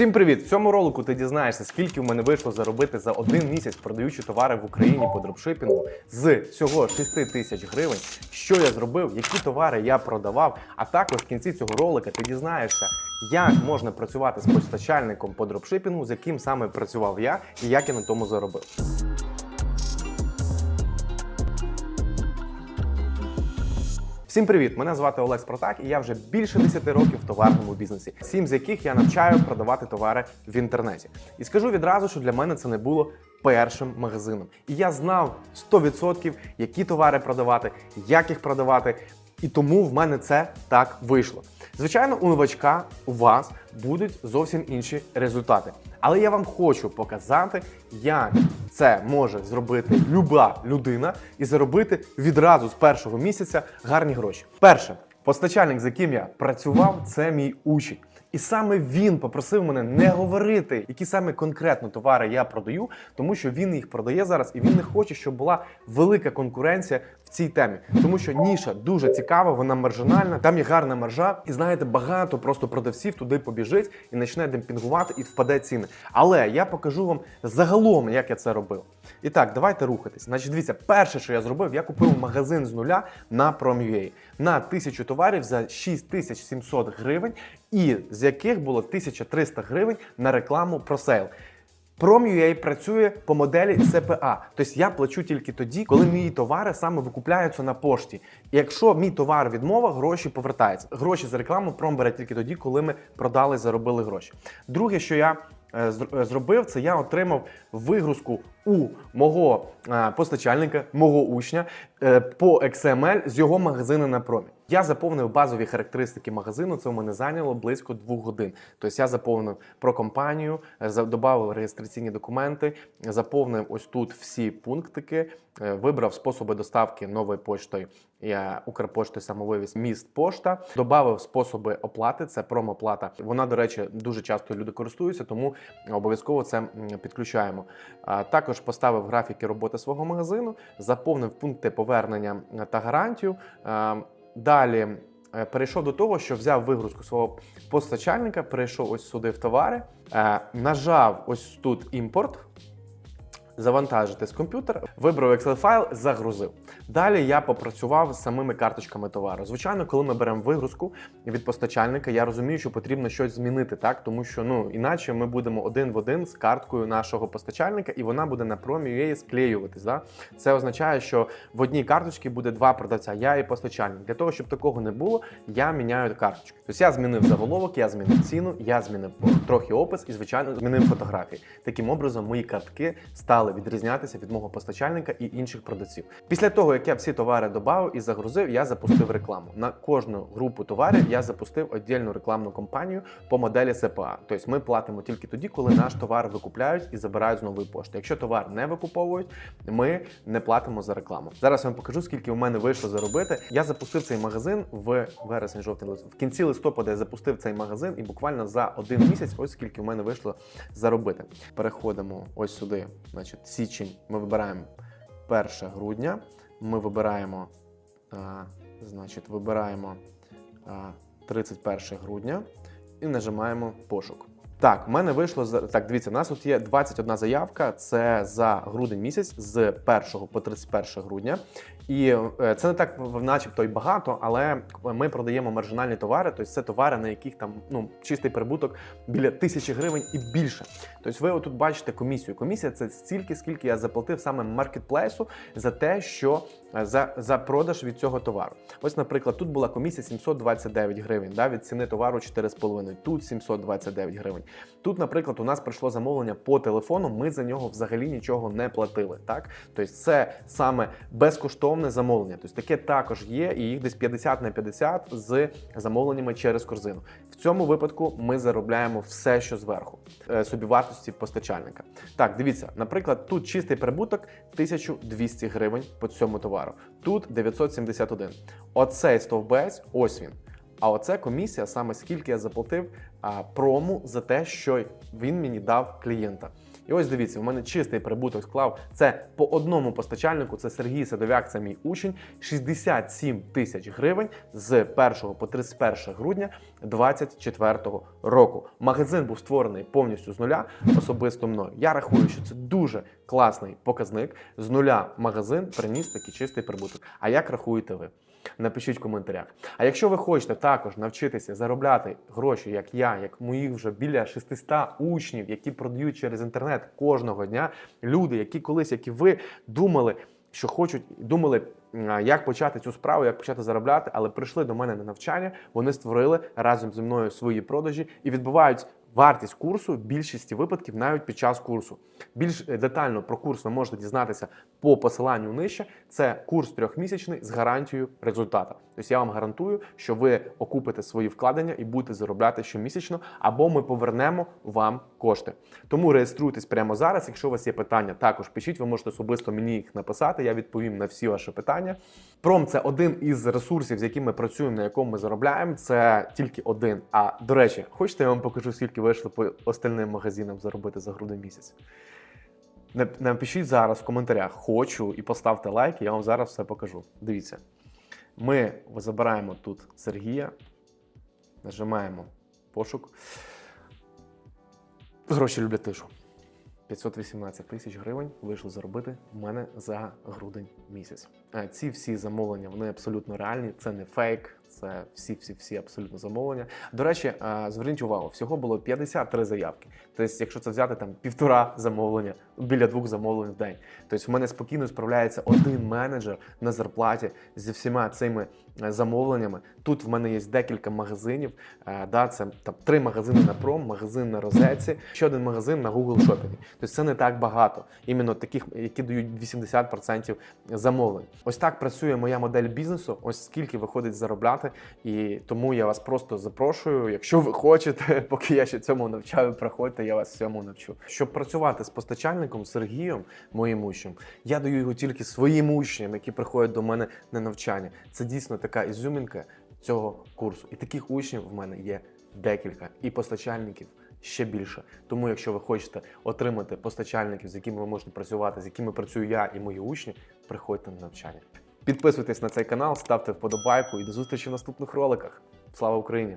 Всім привіт! В цьому ролику ти дізнаєшся, скільки в мене вийшло заробити за один місяць, продаючи товари в Україні по дропшипінгу з всього 6 тисяч гривень. Що я зробив, які товари я продавав. А також в кінці цього ролика ти дізнаєшся, як можна працювати з постачальником по дропшипінгу, з яким саме працював я і як я на тому заробив. Всім привіт! Мене звати Олег Спротак, і я вже більше 10 років в товарному бізнесі, сім з яких я навчаю продавати товари в інтернеті. І скажу відразу, що для мене це не було першим магазином. І я знав 100%, які товари продавати, як їх продавати. І тому в мене це так вийшло. Звичайно, у новачка у вас будуть зовсім інші результати. Але я вам хочу показати, як це може зробити люба людина і заробити відразу з першого місяця гарні гроші. Перше, постачальник, з яким я працював, це мій учень. І саме він попросив мене не говорити, які саме конкретно товари я продаю, тому що він їх продає зараз, і він не хоче, щоб була велика конкуренція цій темі. Тому що ніша дуже цікава, вона маржинальна, там є гарна маржа, і знаєте, багато просто продавців туди побіжить і почне демпінгувати і впаде ціни. Але я покажу вам загалом, як я це робив. І так, давайте рухатись. Значить, дивіться, перше, що я зробив, я купив магазин з нуля на Prom.ua на тисячу товарів за 6700 гривень, і з яких було 1300 гривень на рекламу сейл. Prom.ua працює по моделі СПА. Тобто я плачу тільки тоді, коли мої товари саме викупляються на пошті. І якщо мій товар відмова, гроші повертаються. Гроші за рекламу Пром бере тільки тоді, коли ми продали, заробили гроші. Друге, що я е, е, зробив, це я отримав вигрузку у мого е, постачальника, мого учня по XML з його магазину на промі. Я заповнив базові характеристики магазину. Це у мене зайняло близько двох годин. Тобто я заповнив про компанію, е, додав реєстраційні документи, заповнив ось тут всі пунктики, е, вибрав способи доставки новою поштою я Укрпошти самовивіз міст пошта. Додав способи оплати. Це промоплата. Вона, до речі, дуже часто люди користуються, тому обов'язково це підключаємо. Також поставив графіки роботи свого магазину, заповнив пункти повернення е, та гарантію. Далі е, перейшов до того, що взяв вигрузку свого постачальника, перейшов ось сюди в товари, е, нажав ось тут імпорт. Завантажити з комп'ютера, вибрав Excel файл, загрузив. Далі я попрацював з самими карточками товару. Звичайно, коли ми беремо вигрузку від постачальника, я розумію, що потрібно щось змінити, так тому що ну іначе ми будемо один в один з карткою нашого постачальника, і вона буде на промі склеюватись. Да? Це означає, що в одній карточці буде два продавця, я і постачальник. Для того, щоб такого не було, я міняю карточки. Тобто я змінив заголовок, я змінив ціну, я змінив трохи опис і, звичайно, змінив фотографії. Таким образом, мої картки стали відрізнятися від мого постачальника і інших продавців. Після того, як я всі товари додав і загрузив, я запустив рекламу. На кожну групу товарів я запустив віддільну рекламну кампанію по моделі СПА. Тобто ми платимо тільки тоді, коли наш товар викупляють і забирають з нової пошти. Якщо товар не викуповують, ми не платимо за рекламу. Зараз я вам покажу, скільки у мене вийшло заробити. Я запустив цей магазин в вересень, жовтень. В кінці листопада я запустив цей магазин, і буквально за один місяць, ось скільки у мене вийшло заробити. Переходимо ось сюди. Значить, січень. Ми вибираємо 1 грудня. Ми вибираємо, а, значить, вибираємо а, 31 грудня і нажимаємо пошук. Так, в мене вийшло так. Дивіться, у нас тут є 21 заявка. Це за грудень місяць з 1 по 31 грудня. І е, це не так, начебто, й багато, але ми продаємо маржинальні товари, тобто це товари, на яких там ну чистий прибуток біля тисячі гривень і більше. Тобто, ви отут бачите комісію. Комісія це стільки, скільки я заплатив саме маркетплейсу за те, що е, за, за продаж від цього товару. Ось, наприклад, тут була комісія 729 гривень, да, від ціни товару 4,5, тут 729 гривень. Тут, наприклад, у нас прийшло замовлення по телефону. Ми за нього взагалі нічого не платили. Так, тобто, це саме безкоштовне замовлення. Тобто таке також є, і їх десь 50 на 50 з замовленнями через корзину. В цьому випадку ми заробляємо все, що зверху е, собівартості постачальника. Так, дивіться, наприклад, тут чистий прибуток 1200 гривень по цьому товару. Тут 971. Оцей стовбець, ось він. А оце комісія, саме скільки я заплатив а, прому за те, що він мені дав клієнта. І ось дивіться, у мене чистий прибуток склав. Це по одному постачальнику. Це Сергій Садовяк, це мій учень. 67 тисяч гривень з 1 по 31 грудня 2024 року. Магазин був створений повністю з нуля, особисто мною. Я рахую, що це дуже класний показник. З нуля магазин приніс такий чистий прибуток. А як рахуєте ви? Напишіть в коментарях. А якщо ви хочете також навчитися заробляти гроші, як я, як моїх вже біля 600 учнів, які продають через інтернет кожного дня, люди, які колись, як і ви, думали, що хочуть, думали, як почати цю справу, як почати заробляти, але прийшли до мене на навчання. Вони створили разом зі мною свої продажі і відбувають. Вартість курсу в більшості випадків навіть під час курсу. Більш е, детально про курс ви можете дізнатися по посиланню нижче. Це курс трьохмісячний з гарантією результата. Тобто я вам гарантую, що ви окупите свої вкладення і будете заробляти щомісячно, або ми повернемо вам кошти. Тому реєструйтесь прямо зараз. Якщо у вас є питання, також пишіть. Ви можете особисто мені їх написати. Я відповім на всі ваші питання. Пром це один із ресурсів, з якими ми працюємо, на якому ми заробляємо. Це тільки один. А до речі, хочете, я вам покажу, скільки вийшло по остальним магазинам заробити за грудний місяць. Напишіть зараз в коментарях хочу і поставте лайк, я вам зараз все покажу. Дивіться. Ми забираємо тут Сергія, нажимаємо пошук. Гроші люблять тишу. 518 тисяч гривень вийшло заробити в мене за грудень місяць. Е, Ці всі замовлення вони абсолютно реальні. Це не фейк, це всі, всі, всі абсолютно замовлення. До речі, е, зверніть увагу, всього було 53 заявки. Тобто, якщо це взяти там півтора замовлення, біля двох замовлень в день. Тобто, в мене спокійно справляється один менеджер на зарплаті зі всіма цими е, замовленнями. Тут в мене є декілька магазинів. Да, це там три магазини на пром, магазин на розетці, ще один магазин на Google Shopping. Тобто це не так багато. Іменно таких, які дають 80% замовлень. Ось так працює моя модель бізнесу. Ось скільки виходить заробляти. І тому я вас просто запрошую. Якщо ви хочете, поки я ще цьому навчаю, приходьте, я вас цьому навчу. Щоб працювати з постачальником Сергієм, моїм учнем, я даю його тільки своїм учням, які приходять до мене на навчання. Це дійсно така ізюмінка цього курсу. І таких учнів в мене є декілька, і постачальників ще більше. Тому, якщо ви хочете отримати постачальників, з якими ви можете працювати, з якими працюю я і мої учні, приходьте на навчання. Підписуйтесь на цей канал, ставте вподобайку і до зустрічі в наступних роликах. Слава Україні!